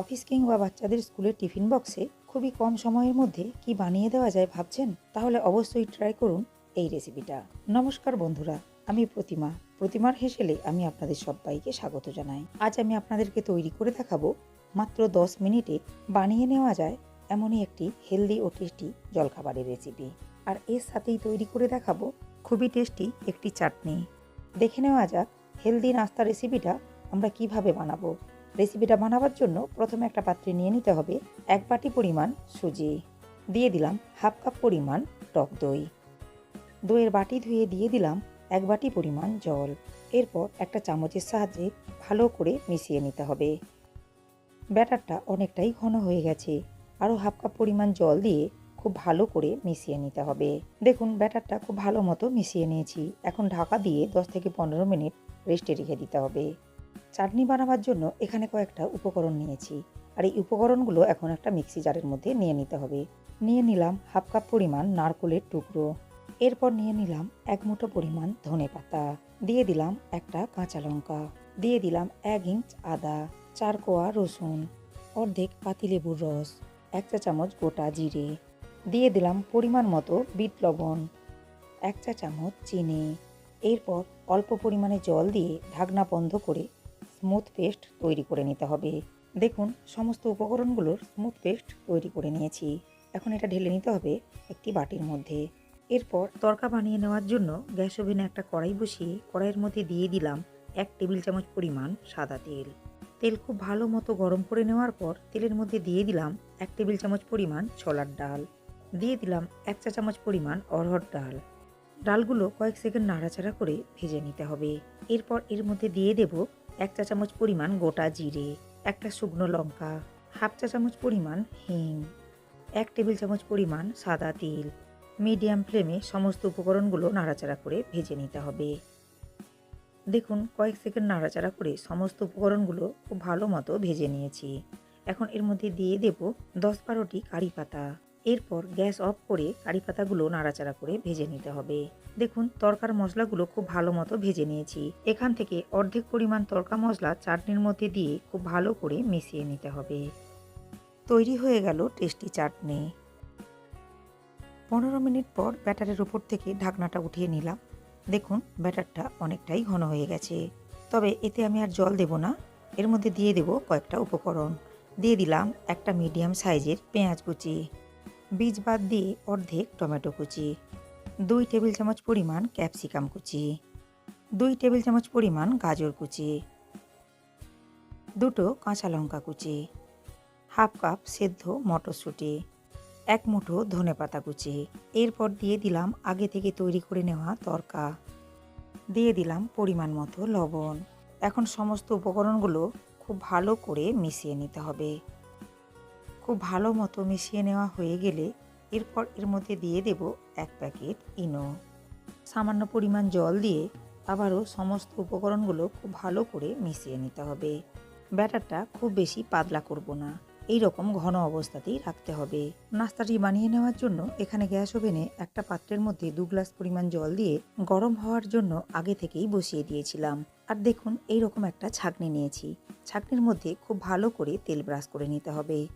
Office কিংবা বাচ্চাদের স্কুলের টিফিন বক্সে খুবই কম সময়ের মধ্যে কি বানিয়ে দেওয়া যায় ভাবছেন? তাহলে অবশ্যই ট্রাই করুন এই রেসিপিটা নমস্কার বন্ধুরা, আমি প্রতিমা। প্রতিমার হেসেলে আমি আপনাদের সবাইকে স্বাগত জানাই। আজ আমি আপনাদেরকে তৈরি করে দেখাবো মাত্র দশ মিনিটে বানিয়ে নেওয়া যায় এমনই একটি হেলদি ও টেস্টি জলখাবারের রেসিপি আর এর সাথেই তৈরি করে দেখাবো খুবই টেস্টি একটি চাটনি। দেখে নেওয়া যাক হেলদি নাস্তা রেসিপিটা আমরা কীভাবে বানাবো। রেসিপিটা বানাবার জন্য প্রথমে একটা পাত্রে নিয়ে নিতে হবে এক বাটি পরিমাণ সুজি। দিয়ে দিলাম হাফ কাপ পরিমাণ টক দই। দইয়ের বাটি ধুয়ে দিয়ে দিলাম এক বাটি পরিমাণ জল। এরপর একটা চামচের সাহায্যে ভালো করে মিশিয়ে নিতে হবে। ব্যাটারটা অনেকটাই ঘন হয়ে গেছে। আরও হাফ কাপ পরিমাণ জল দিয়ে খুব ভালো করে মিশিয়ে নিতে হবে। দেখুন, ব্যাটারটা খুব ভালো মতো মিশিয়ে নিয়েছি। এখন ঢাকা দিয়ে 10 থেকে পনেরো মিনিট রেস্টে রেখে দিতে হবে। চাটনি বানাবার জন্য এখানে কয়েকটা উপকরণ নিয়েছি। আর এই উপকরণগুলো এখন একটা মিক্সি জারের মধ্যে নিয়ে নিতে হবে। নিয়ে নিলাম হাফ কাপ পরিমাণ নারকোলের টুকরো। এরপর নিয়ে নিলাম এক মুঠো পরিমাণ ধনে পাতা। দিয়ে দিলাম একটা কাঁচা লঙ্কা। দিয়ে দিলাম এক ইঞ্চ আদা, চার কোয়া রসুন, অর্ধেক পাতিলেবুর রস, এক চা চামচ গোটা জিরে। দিয়ে দিলাম পরিমাণ মতো বিট লবণ, এক চা চামচ চিনি। এরপর অল্প পরিমাণে জল দিয়ে ঢাকনা বন্ধ করে স্মুথ পেস্ট তৈরি করে নিতে হবে। দেখুন, সমস্ত উপকরণগুলোর স্মুথ পেস্ট তৈরি করে নিয়েছি। এখন এটা ঢেলে নিতে হবে একটি বাটির মধ্যে। এরপর তরকা বানিয়ে নেওয়ার জন্য গ্যাস ওভেনে একটা কড়াই বসিয়ে কড়াইয়ের মধ্যে দিয়ে দিলাম এক টেবিল চামচ পরিমাণ সাদা তেল। তেল খুব ভালো মতো গরম করে নেওয়ার পর তেলের মধ্যে দিয়ে দিলাম এক টেবিল চামচ পরিমাণ ছোলার ডাল। দিয়ে দিলাম এক চা চামচ পরিমাণ অরহর ডাল। ডালগুলো কয়েক সেকেন্ড নাড়াচাড়া করে ভেজে নিতে হবে। এরপর এর মধ্যে দিয়ে দেব এক চা চামচ পরিমাণ গোটা জিরে, একটা শুকনো লঙ্কা, হাফ চা চামচ পরিমাণ হিং, এক টেবিল চামচ পরিমাণ সাদা তিল। মিডিয়াম ফ্লেমে সমস্ত উপকরণগুলো নাড়াচাড়া করে ভেজে নিতে হবে। দেখুন, কয়েক সেকেন্ড নাড়াচাড়া করে সমস্ত উপকরণগুলো খুব ভালো মতো ভেজে নিয়েছি। এখন এর মধ্যে দিয়ে দেব দশ বারোটি কারি পাতা। এরপর গ্যাস অফ করে কারি পাতাগুলো নাড়াচাড়া করে ভেজে নিতে হবে। দেখুন, তরকার মশলাগুলো খুব ভালো মতো ভেজে নিয়েছি। এখান থেকে অর্ধেক পরিমাণ তরকা মশলা চাটনির মধ্যে দিয়ে খুব ভালো করে মিশিয়ে নিতে হবে। তৈরি হয়ে গেল টেস্টি চাটনি। পনেরো মিনিট পর ব্যাটারের উপর থেকে ঢাকনাটা উঠিয়ে নিলাম। দেখুন, ব্যাটারটা অনেকটাই ঘন হয়ে গেছে। তবে এতে আমি আর জল দেব না। এর মধ্যে দিয়ে দেব কয়েকটা উপকরণ। দিয়ে দিলাম একটা মিডিয়াম সাইজের পেঁয়াজ কুচি। বীজ বাদ দিয়ে অর্ধেক টমেটো কুচি, দুই টেবিল চামচ পরিমাণ ক্যাপসিকাম কুচি, দুই টেবিল চামচ পরিমাণ গাজর কুচি, দুটো কাঁচা লঙ্কা কুচি, হাফ কাপ সেদ্ধ মটরশুঁটি, এক মুঠো ধনে পাতা কুচি। এরপর দিয়ে দিলাম আগে থেকে তৈরি করে নেওয়া তরকা। দিয়ে দিলাম পরিমাণ মতো লবণ। এখন সমস্ত উপকরণগুলো খুব ভালো করে মিশিয়ে নিতে হবে। খুব ভালো মতো মিশিয়ে নেওয়া হয়ে গেলে এরপর এর মধ্যে দিয়ে দেব এক প্যাকেট ইনো। সামান্য পরিমাণ জল দিয়ে আবারও সমস্ত উপকরণগুলো খুব ভালো করে মিশিয়ে নিতে হবে। ব্যাটারটা খুব বেশি পাতলা করব না। এই রকম ঘন অবস্থাতেই রাখতে হবে। নাস্তাটি বানিয়ে নেওয়ার জন্য এখানে গ্যাস ওভেনে একটা পাত্রের মধ্যে দু গ্লাস পরিমাণ জল দিয়ে গরম হওয়ার জন্য আগে থেকেই বসিয়ে দিয়েছিলাম। আর দেখুন এই রকম একটা ছাঁকনি নিয়েছি। ছাঁকনির মধ্যে খুব ভালো করে তেল ব্রাশ করে নিতে হবে।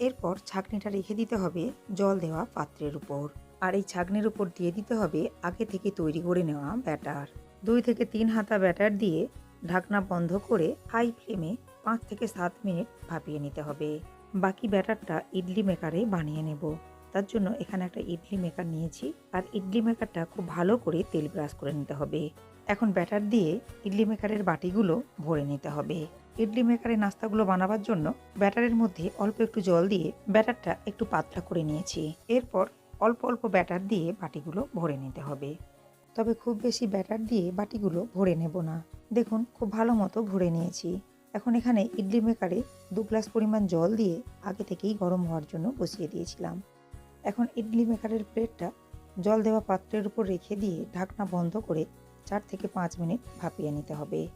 এরপর ছাঁকনিটা রেখে দিতে হবে জল দেওয়া পাত্রের উপর। আর এই ছাঁকনির উপর দিয়ে দিতে হবে আগে থেকে তৈরি করে নেওয়া ব্যাটার। দুই থেকে তিন হাতা ব্যাটার দিয়ে ঢাকনা বন্ধ করে হাই ফ্লেমে পাঁচ থেকে সাত মিনিট ভাপিয়ে নিতে হবে। বাকি ব্যাটারটা ইডলি মেকারে বানিয়ে নেব। তার জন্য এখানে একটা ইডলি মেকার নিয়েছি আর ইডলি মেকারটা খুব ভালো করে তেল ব্রাশ করে নিতে হবে। এখন ব্যাটার দিয়ে ইডলি মেকারের বাটিগুলো ভরে নিতে হবে। ইডলি মেকারে নাস্তাগুলো বানাবার জন্য ব্যাটারের মধ্যে অল্প একটু জল দিয়ে ব্যাটারটা একটু পাতলা করে নিয়েছি। এরপর অল্প অল্প ব্যাটার দিয়ে বাটিগুলো ভরে নিতে হবে। তবে খুব বেশি ব্যাটার দিয়ে বাটিগুলো ভরে নেব না। দেখুন, খুব ভালো মতো ভরে নিয়েছি। এখন এখানে ইডলি মেকারে দু গ্লাস পরিমাণ জল দিয়ে আগে থেকেই গরম হওয়ার জন্য বসিয়ে দিয়েছিলাম। এখন ইডলি মেকারের প্লেটটা জল দেওয়া পাত্রের উপর রেখে দিয়ে ঢাকনা বন্ধ করে চার থেকে পাঁচ মিনিট ভাপিয়ে নিতে হবে।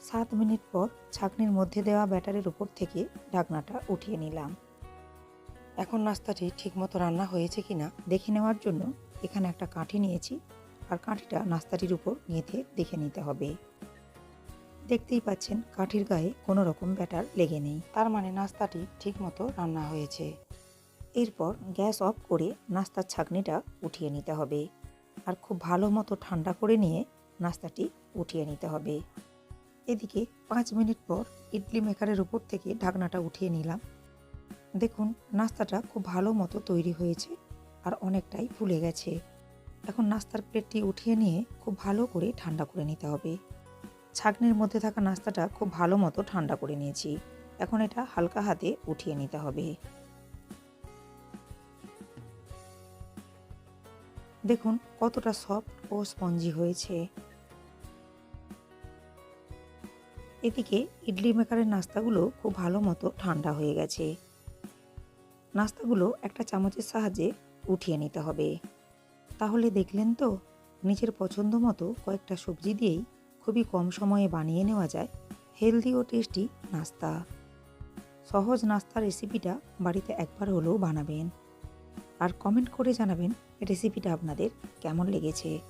সাত মিনিট পর ছাঁকনির মধ্যে দেওয়া ব্যাটারের উপর থেকে ঢাকনাটা উঠিয়ে নিলাম। এখন নাস্তাটি ঠিকমতো রান্না হয়েছে কি না দেখে নেওয়ার জন্য এখানে একটা কাঠি নিয়েছি আর কাঠিটা নাস্তাটির উপর গেঁথে দেখে নিতে হবে। দেখতেই পাচ্ছেন কাঠির গায়ে কোনো রকম ব্যাটার লেগে নেই। তার মানে নাস্তাটি ঠিকমতো রান্না হয়েছে। এরপর গ্যাস অফ করে নাস্তার ছাঁকনিটা উঠিয়ে নিতে হবে। আর খুব ভালো মতো ঠান্ডা করে নিয়ে নাস্তাটি উঠিয়ে নিতে হবে। এদিকে পাঁচ মিনিট পর ইডলি মেকারের উপর থেকে ঢাকনাটা উঠিয়ে নিলাম। দেখুন, নাস্তাটা খুব ভালো মতো তৈরি হয়েছে আর অনেকটাই ফুলে গেছে। এখন নাস্তার প্লেটটি উঠিয়ে নিয়ে খুব ভালো করে ঠান্ডা করে নিতে হবে। ছাগনির মধ্যে থাকা নাস্তাটা খুব ভালো মতো ঠান্ডা করে নিয়েছি। এখন এটা হালকা হাতে উঠিয়ে নিতে হবে। দেখুন, কতটা সফট ও স্পঞ্জি হয়েছে। এদিকে ইডলি মেকারের নাস্তাগুলো খুব ভালো মতো ঠান্ডা হয়ে গেছে। নাস্তাগুলো একটা চামচের সাহায্যে উঠিয়ে নিতে হবে। তাহলে দেখলেন তো, নিজের পছন্দ মতো কয়েকটা সবজি দিয়েই খুবই কম সময়ে বানিয়ে নেওয়া যায় হেলদি ও টেস্টি নাস্তা। সহজ নাস্তার রেসিপিটা বাড়িতে একবার হলেও বানাবেন। আর কমেন্ট করে জানাবেন রেসিপিটা আপনাদের কেমন লেগেছে।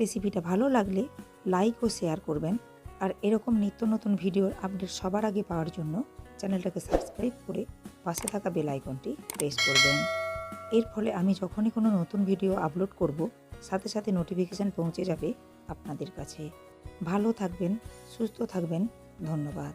রেসিপিটা ভালো লাগলে লাইক ও শেয়ার করবেন। আর এরকম নিত্য নতুন ভিডিওর আপডেট সবার আগে পাওয়ার জন্য চ্যানেলটাকে সাবস্ক্রাইব করে পাশে থাকা বেল আইকনটি প্রেস করবেন। এর ফলে আমি যখনই কোনো নতুন ভিডিও আপলোড করব, সাথে সাথে নোটিফিকেশান পৌঁছে যাবে আপনাদের কাছে। ভালো থাকবেন, সুস্থ থাকবেন, ধন্যবাদ।